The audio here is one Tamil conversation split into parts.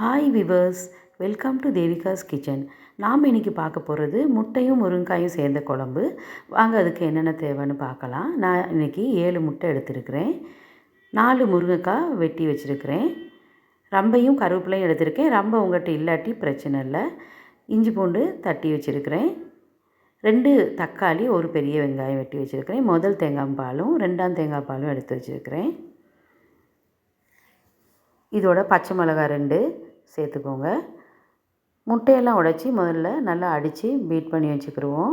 Hi viewers welcome to Devika's kitchen நாம் இன்றைக்கி பார்க்க போகிறது முட்டையும் முருங்காயும் சேர்ந்த குழம்பு. வாங்க அதுக்கு என்னென்ன தேவைன்னு பார்க்கலாம். நான் இன்றைக்கி ஏழு முட்டை எடுத்திருக்கிறேன். நாலு முருங்கைக்காய் வெட்டி வச்சுருக்கிறேன். ரம்பையும் கருவேப்பிலையும் எடுத்திருக்கேன். ரம்பை உங்கள்கிட்ட இல்லாட்டி பிரச்சனை இல்லை. இஞ்சி பூண்டு தட்டி வச்சுருக்கிறேன். ரெண்டு தக்காளி ஒரு பெரிய வெங்காயம் வெட்டி வச்சுருக்கிறேன். முதல் தேங்காய் பாலும் ரெண்டாம் தேங்காய் பாலும் எடுத்து வச்சுருக்கிறேன். இதோட பச்சை மிளகாய் ரெண்டு சேர்த்துக்கோங்க. முட்டையெல்லாம் உடச்சி முதல்ல நல்லா அடித்து பீட் பண்ணி வச்சுக்கிடுவோம்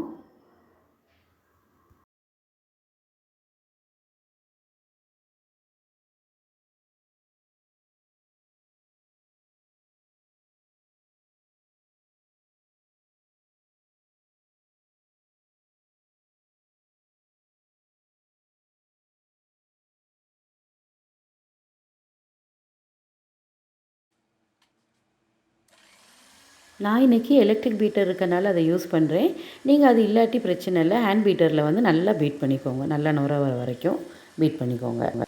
நான் இன்றைக்கி எலக்ட்ரிக் பீட்டர் இருக்கனால அதை யூஸ் பண்ணுறேன் நீங்கள் அது இல்லாட்டி பிரச்சனை இல்லை. ஹேண்ட் பீட்டரில் வந்து நல்லா பீட் பண்ணிக்கோங்க. நல்லா நுர வர வரைக்கும் பீட் பண்ணிக்கோங்க.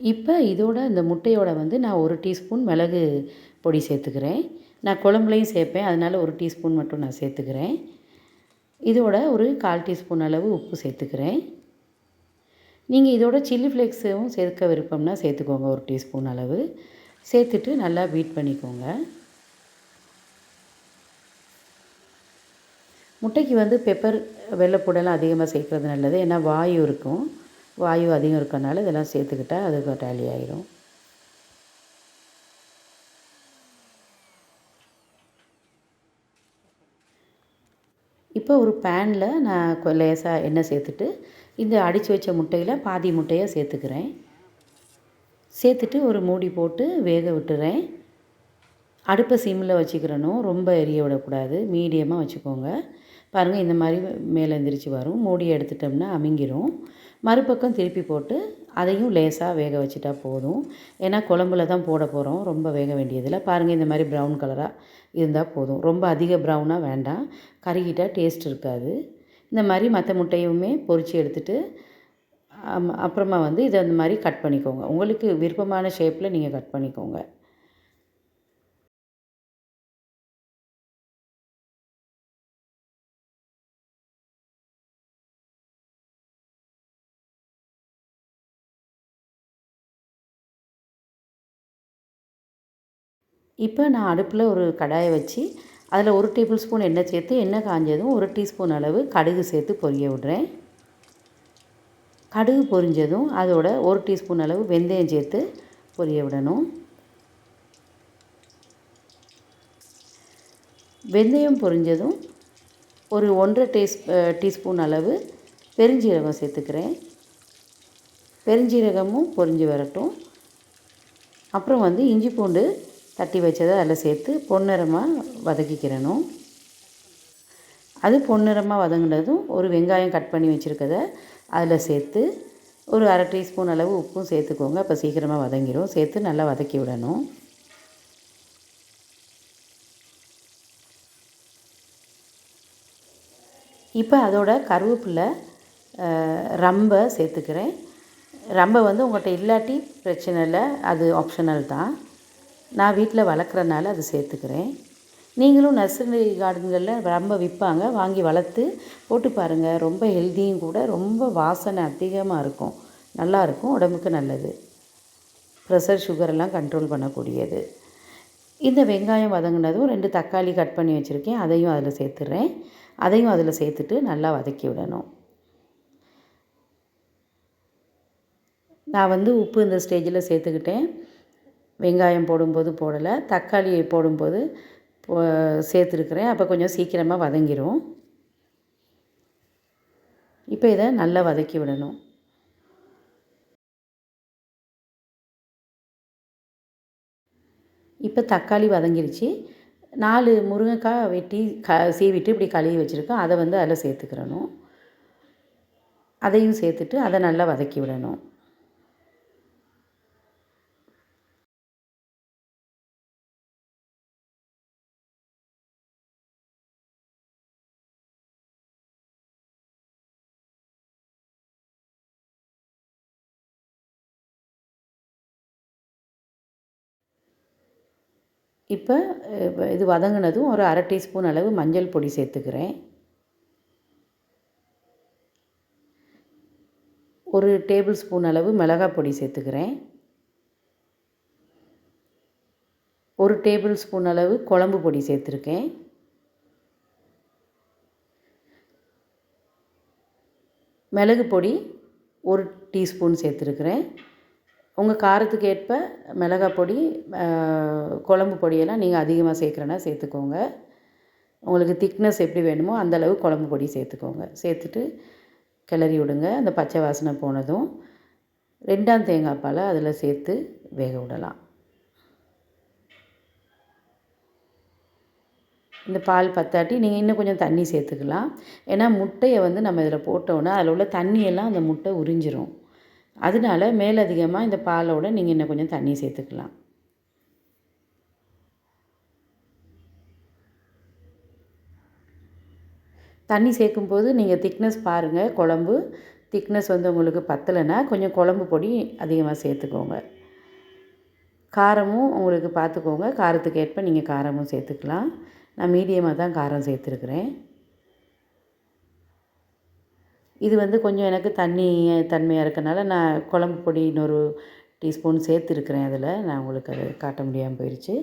இப்போ இதோட இந்த முட்டையோட வந்து நான் ஒரு டீஸ்பூன் மிளகு பொடி சேர்த்துக்கிறேன். நான் குழம்புலையும் சேர்ப்பேன் அதனால் ஒரு டீஸ்பூன் மட்டும் நான் சேர்த்துக்கிறேன். இதோட ஒரு கால் டீஸ்பூன் அளவு உப்பு சேர்த்துக்கிறேன். நீங்கள் இதோட சில்லி ஃப்ளேக்ஸும் சேர்க்க விருப்பம்னா சேர்த்துக்கோங்க ஒரு டீஸ்பூன் அளவு. சேர்த்துட்டு நல்லா பீட் பண்ணிக்கோங்க. முட்டைக்கு வந்து பெப்பர் வெள்ளைப்பூடெல்லாம் அதிகமாக சேர்க்குறது நல்லது ஏன்னா வாயு இருக்கும். வாயு அதிகம் இருக்கிறனால இதெல்லாம் சேர்த்துக்கிட்டா அது டேலி ஆகிடும் இப்போ ஒரு பேனில் நான் லேசாக எண்ணெய் சேர்த்துட்டு இந்த அடித்து வச்ச முட்டையில் பாதி முட்டையை சேர்த்துக்கிறேன். சேர்த்துட்டு ஒரு மூடி போட்டு வேக விட்டுறேன். அடுப்பை சிம்மில் வச்சுக்கிறணும். ரொம்ப எரிய விடக்கூடாது. மீடியமாக வச்சுக்கோங்க. பாருங்கள் இந்த மாதிரி மேலே எந்திரிச்சு வரும். மூடி எடுத்துட்டோம்னா அமுங்கிரும். மறுபக்கம் திருப்பி போட்டு அதையும் லேசாக வேக வச்சுட்டா போதும். ஏன்னா குழம்புல தான் போட போகிறோம் ரொம்ப வேக வேண்டியதில் பாருங்கள் இந்த மாதிரி ப்ரௌன் கலராக இருந்தால் போதும். ரொம்ப அதிக ப்ரௌனாக வேண்டாம். கருகிட்டால் டேஸ்ட் இருக்காது. இந்த மாதிரி மற்ற முட்டையுமே பொறிச்சு எடுத்துகிட்டு அப்புறமா வந்து இதை அந்த மாதிரி கட் பண்ணிக்கோங்க. உங்களுக்கு விருப்பமான ஷேப்பில் நீங்கள் கட் பண்ணிக்கோங்க. இப்போ நான் அடுப்பில் ஒரு கடாயை வச்சு அதில் ஒரு டேபிள் ஸ்பூன் எண்ணெய் சேர்த்து எண்ணெய் காஞ்சதும் ஒரு டீஸ்பூன் அளவு கடுகு சேர்த்து பொரிய விடுறேன். கடுகு பொரிஞ்சதும் அதோட ஒரு டீஸ்பூன் அளவு வெந்தயம் சேர்த்து பொரிய விடணும். வெந்தயம் பொரிஞ்சதும் ஒரு ஒன்றரை டீஸ் டீஸ்பூன் அளவு பெருஞ்சீரகம் சேர்த்துக்கிறேன். பெருஞ்சீரகமும் பொரிஞ்சு வரட்டும். அப்புறம் வந்து இஞ்சி பூண்டு தட்டி வச்சதை அதில் சேர்த்து பொன்னிறமாக வதக்கிக்கிறணும். அது பொன்னிறமாக வதங்கினதும் ஒரு வெங்காயம் கட் பண்ணி வச்சுருக்கத அதில் சேர்த்து ஒரு அரை டீஸ்பூன் அளவு உப்பும் சேர்த்துக்கோங்க. அப்போ சீக்கிரமாக வதங்கிடும் சேர்த்து நல்லா வதக்கி விடணும். இப்போ அதோட கருவேப்பிலை ரம்பை சேர்த்துக்கிறேன். ரம்பை வந்து உங்கள்கிட்ட இல்லாட்டி பிரச்சனை இல்லை. அது ஆப்ஷனல் தான். நான் வீட்டில் வளர்க்குறனால அது சேர்த்துக்கிறேன். நீங்களும் நர்சரி கார்டன்களில் ரொம்ப விற்பாங்க வாங்கி வளர்த்து போட்டு பாருங்கள் ரொம்ப ஹெல்த்தியும் கூட ரொம்ப வாசனை அதிகமாக இருக்கும். நல்லாயிருக்கும் உடம்புக்கு நல்லது. ப்ரெஷர் சுகரெல்லாம் கண்ட்ரோல் பண்ணக்கூடியது. இந்த வெங்காயம் வதங்கினதும் ரெண்டு தக்காளி கட் பண்ணி வச்சுருக்கேன். அதையும் அதில் சேர்த்துட்றேன் அதையும் அதில் சேர்த்துட்டு நல்லா வதக்கி விடணும். நான் வந்து உப்பு இந்த ஸ்டேஜில் சேர்த்துக்கிட்டேன். வெங்காயம் போடும்போது போடலை தக்காளி போடும்போது சேர்த்துருக்குறேன். அப்போ கொஞ்சம் சீக்கிரமாக வதங்கிடும் இப்போ இதை நல்லா வதக்கி விடணும். இப்போ தக்காளி வதங்கிருச்சு. நாலு முருங்கைக்காய் வெட்டி க சீவிட்டு இப்படி கழுவி வச்சுருக்கோம். அதை வந்து அதில் சேர்த்துக்கிறணும். அதையும் சேர்த்துட்டு அதை நல்லா வதக்கி விடணும். இப்போ இது வதங்கினதும் ஒரு அரை டீஸ்பூன் அளவு மஞ்சள் பொடி சேர்த்துக்கிறேன். ஒரு டேபிள் ஸ்பூன் அளவு மிளகாய் பொடி சேர்த்துக்கிறேன். ஒரு டேபிள் ஸ்பூன் அளவு குழம்பு பொடி சேர்த்துருக்கேன். மிளகு பொடி ஒரு டீஸ்பூன் சேர்த்துருக்குறேன். உங்கள் காரத்துக்கு ஏற்ப மிளகாய் பொடி குழம்பு பொடியெல்லாம் நீங்கள் அதிகமாக சேர்க்குறனா சேர்த்துக்கோங்க. உங்களுக்கு திக்னஸ் எப்படி வேணுமோ அந்தளவு குழம்பு பொடி சேர்த்துக்கோங்க. சேர்த்துட்டு கிளறி விடுங்க. அந்த பச்சை வாசனை போனதும் ரெண்டாம் தேங்காய் பாலை அதில் சேர்த்து வேக விடலாம். இந்த பால் பத்தாட்டி நீங்கள் இன்னும் கொஞ்சம் தண்ணி சேர்த்துக்கலாம். ஏன்னா முட்டையை வந்து நம்ம இதில் போட்டோன்னா அதில் உள்ள தண்ணியெல்லாம் அந்த முட்டை உறிஞ்சிரும். அதனால மேலதிகமாக இந்த பாலோட நீங்கள் இன்னும் கொஞ்சம் தண்ணி சேர்த்துக்கலாம். தண்ணி சேர்க்கும்போது நீங்கள் திக்னஸ் பாருங்கள் குழம்பு. திக்னஸ் வந்து உங்களுக்கு பத்தலைன்னா கொஞ்சம் குழம்பு பொடி அதிகமாக சேர்த்துக்கோங்க. காரமும் உங்களுக்கு பார்த்துக்கோங்க. காரத்துக்கு ஏற்ப நீங்கள் காரமும் சேர்த்துக்கலாம். நான் மீடியமாக தான் காரம் சேர்த்துருக்குறேன். இது வந்து கொஞ்சம் எனக்கு தண்ணி தன்மையாக இருக்கனால நான் குழம்பு பொடி இன்னொரு டீஸ்பூன் சேர்த்துருக்குறேன் அதில். நான் உங்களுக்கு அது காட்ட முடியாமல் போயிடுச்சு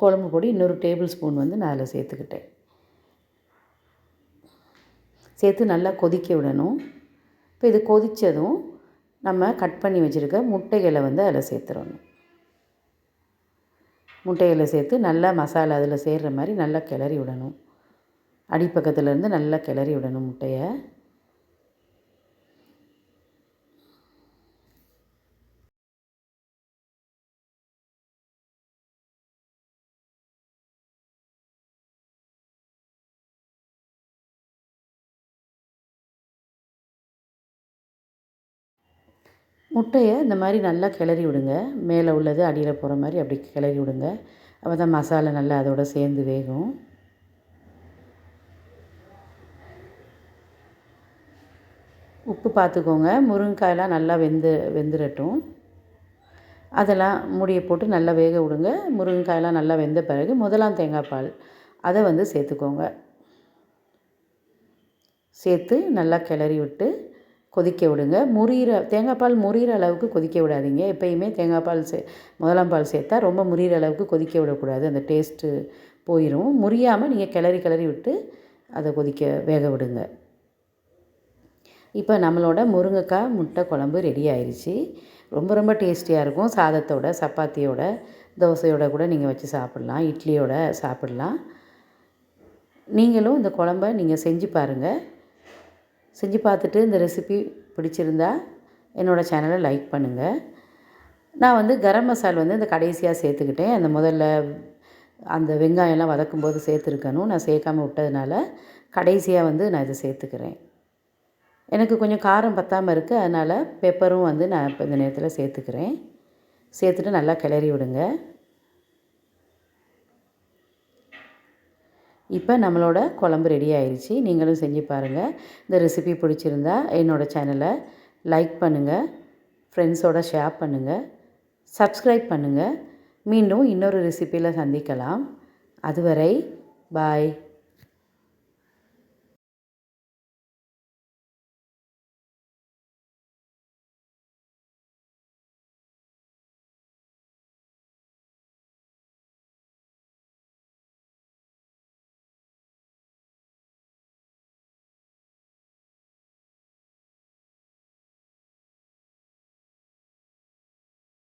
குழம்பு பொடி இன்னொரு டேபிள் ஸ்பூன் வந்து நான் அதில் சேர்த்துக்கிட்டேன். சேர்த்து நல்லா கொதிக்க விடணும். இப்போ இது கொதித்ததும் நம்ம கட் பண்ணி வச்சுருக்க முட்டைகளை வந்து அதில் சேர்த்துடணும் முட்டைகளை சேர்த்து நல்லா மசாலா அதில் சேர்கிற மாதிரி நல்லா கிளறி விடணும். அடிப்பக்கத்துலேருந்து நல்லா கிளறி விடணும் முட்டையை. முட்டையை இந்த மாதிரி நல்லா கிளறி விடுங்க. மேலே உள்ளது அடியில் போகிற மாதிரி அப்படி கிளறி விடுங்க. அப்போ தான் மசாலா நல்லா அதோடு சேர்ந்து வேகும். உப்பு பார்த்துக்கோங்க. முருங்கைக்காயெல்லாம் நல்லா வெந்து வெந்துடட்டும் அதெல்லாம் மூடியை போட்டு நல்லா வேக விடுங்க. முருங்கைக்காயெல்லாம் நல்லா வெந்த பிறகு முதலாம் தேங்காய் பால் அதை வந்து சேர்த்துக்கோங்க. சேர்த்து நல்லா கிளறி விட்டு கொதிக்க விடுங்க. முறிகிற தேங்காய் பால் முறிகிற அளவுக்கு கொதிக்க விடாதீங்க. எப்பயுமே தேங்காய் பால் சே முதலாம் பால் சேர்த்தா ரொம்ப முறிகிற அளவுக்கு கொதிக்க விடக்கூடாது. அந்த டேஸ்ட்டு போயிடும் முறியாமல் நீங்கள் கிளறி கிளறி விட்டு அதை கொதிக்க வேக விடுங்க. இப்போ நம்மளோட முருங்கைக்காய் முட்டை குழம்பு ரெடி ஆயிடுச்சு ரொம்ப ரொம்ப டேஸ்டியாக இருக்கும். சாதத்தோட சப்பாத்தியோட தோசையோட கூட நீங்கள் வச்சு சாப்பிட்லாம். இட்லியோட சாப்பிட்லாம். நீங்களும் இந்த குழம்ப நீங்கள் செஞ்சு பாருங்கள் செஞ்சு பார்த்துட்டு இந்த ரெசிபி பிடிச்சிருந்தா என்னோடய சேனலை லைக் பண்ணுங்கள் நான் வந்து கரம் மசால் வந்து இந்த கடைசியாக சேர்த்துக்கிட்டேன். அந்த முதல்ல அந்த வெங்காயம்லாம் வதக்கும்போது சேர்த்துருக்கணும். நான் சேர்க்காம விட்டதுனால கடைசியாக வந்து நான் இதை சேர்த்துக்கிறேன். எனக்கு கொஞ்சம் காரம் பற்றாமல் இருக்குது அதனால் பெப்பரும் வந்து நான் இப்போ இந்த நேரத்தில் சேர்த்துக்கிறேன். சேர்த்துட்டு நல்லா கிளறி விடுங்க. இப்போ நம்மளோட குழம்பு ரெடி ஆயிடுச்சு நீங்களும் செஞ்சு பாருங்கள் இந்த ரெசிபி பிடிச்சிருந்தா என்னோடய சேனலை லைக் பண்ணுங்கள் ஃப்ரெண்ட்ஸோட ஷேர் பண்ணுங்கள் சப்ஸ்கிரைப் பண்ணுங்கள் மீண்டும் இன்னொரு ரெசிப்பியில் சந்திக்கலாம். அதுவரை பாய்